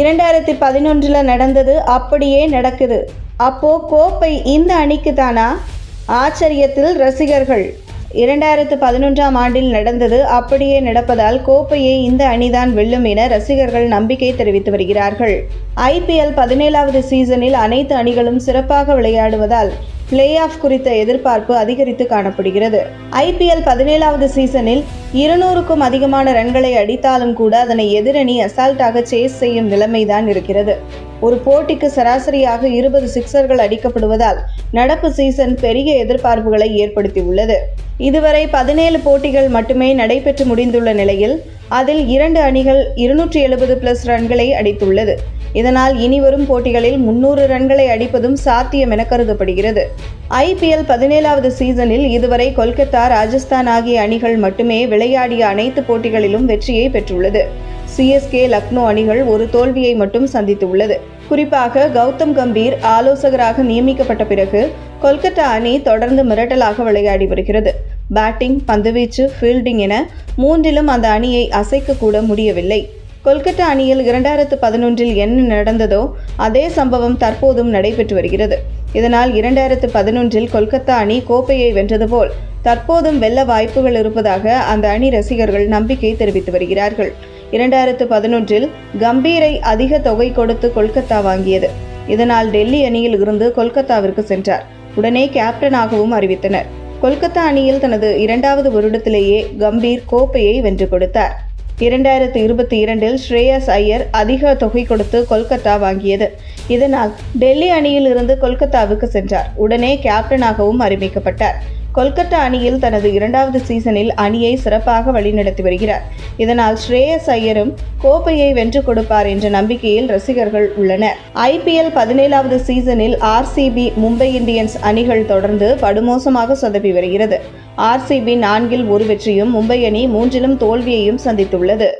இரண்டாயிரத்தி பதினொன்றில் நடந்தது அப்படியே நடக்குது. அப்போ கோப்பை இந்த அணிக்கு தானா? ஆச்சரியத்தில் ரசிகர்கள். இரண்டாயிரத்து பதினொன்றாம் ஆண்டில் நடந்தது அப்படியே நடப்பதால் கோப்பையை இந்த அணிதான் வெல்லும் என ரசிகர்கள் நம்பிக்கை தெரிவித்து வருகிறார்கள். ஐபிஎல் பதினேழாவது சீசனில் அனைத்து அணிகளும் சிறப்பாக விளையாடுவதால் பிளே ஆஃப் குறித்த எதிர்பார்ப்பு அதிகரித்து காணப்படுகிறது. ஐபிஎல் பதினேழாவது சீசனில் இருநூறுக்கும் அதிகமான ரன்களை அடித்தாலும் கூட அதனை எதிரணி அசால்ட்டாக சேஸ் செய்யும் நிலைமைதான் இருக்கிறது. ஒரு போட்டிக்கு சராசரியாக இருபது சிக்சர்கள் அடிக்கப்படுவதால் நடப்பு சீசன் பெரிய எதிர்பார்ப்புகளை ஏற்படுத்தியுள்ளது. இதுவரை பதினேழு போட்டிகள் மட்டுமே நடைபெற்று முடிந்துள்ள நிலையில் அதில் இரண்டு அணிகள் இருநூற்றி எழுபது பிளஸ் ரன்களை அடித்துள்ளது. இதனால் இனிவரும் போட்டிகளில் முன்னூறு ரன்களை அடிப்பதும் சாத்தியம் என கருதப்படுகிறது. ஐபிஎல் பதினேழாவது சீசனில் இதுவரை கொல்கத்தா ராஜஸ்தான் ஆகிய அணிகள் மட்டுமே விளையாடிய அனைத்து போட்டிகளிலும் வெற்றியை பெற்றுள்ளது. சிஎஸ்கே லக்னோ அணிகள் ஒரு தோல்வியை மட்டும் சந்தித்துள்ளது. குறிப்பாக கௌதம் கம்பீர் ஆலோசகராக நியமிக்கப்பட்ட பிறகு கொல்கத்தா அணி தொடர்ந்து மிரட்டலாக விளையாடி வருகிறது. பேட்டிங் பந்துவீச்சு ஃபீல்டிங் என மூன்றிலும் அந்த அணியை அசைக்க கூட முடியவில்லை. கொல்கத்தா அணியில் இரண்டாயிரத்து பதினொன்றில் என்ன நடந்ததோ அதே சம்பவம் தற்போதும் நடைபெற்று வருகிறது. இதனால் இரண்டாயிரத்து பதினொன்றில் கொல்கத்தா அணி கோப்பையை வென்றது போல் தற்போதும் வெல்ல வாய்ப்புகள் இருப்பதாக அந்த அணி ரசிகர்கள் நம்பிக்கை தெரிவித்து வருகிறார்கள். இரண்டாயிரத்து பதினொன்றில் கம்பீரை அதிக தொகை கொடுத்து கொல்கத்தா வாங்கியது. இதனால் டெல்லி அணியில் இருந்து கொல்கத்தாவிற்கு சென்றார். உடனே கேப்டனாகவும் அறிவித்தனர். கொல்கத்தா அணியில் தனது இரண்டாவது வருடத்திலேயே கம்பீர் கோப்பையை வென்று கொடுத்தார். இரண்டாயிரத்து இருபத்தி இரண்டில் ஸ்ரேயஸ் ஐயர் அதிக தொகை கொடுத்து கொல்கத்தா வாங்கியது. இதனால் டெல்லி அணியில் இருந்து கொல்கத்தாவுக்கு சென்றார். உடனே கேப்டனாகவும் அறிவிக்கப்பட்டார். கொல்கத்தா அணியில் தனது இரண்டாவது சீசனில் அணியை சிறப்பாக வழிநடத்தி வருகிறார். இதனால் ஸ்ரேயஸ் ஐயரும் கோப்பையை வென்று கொடுப்பார் என்ற நம்பிக்கையில் ரசிகர்கள் உள்ளனர். ஐபிஎல் பதினேழாவது சீசனில் ஆர்சிபி மும்பை இந்தியன்ஸ் அணிகள் தொடர்ந்து படுமோசமாக சொதப்பி வருகிறது. ஆர்சிபி நான்கில் ஒரு வெற்றியும் மும்பை அணி மூன்றிலும் தோல்வியையும் சந்தித்துள்ளது.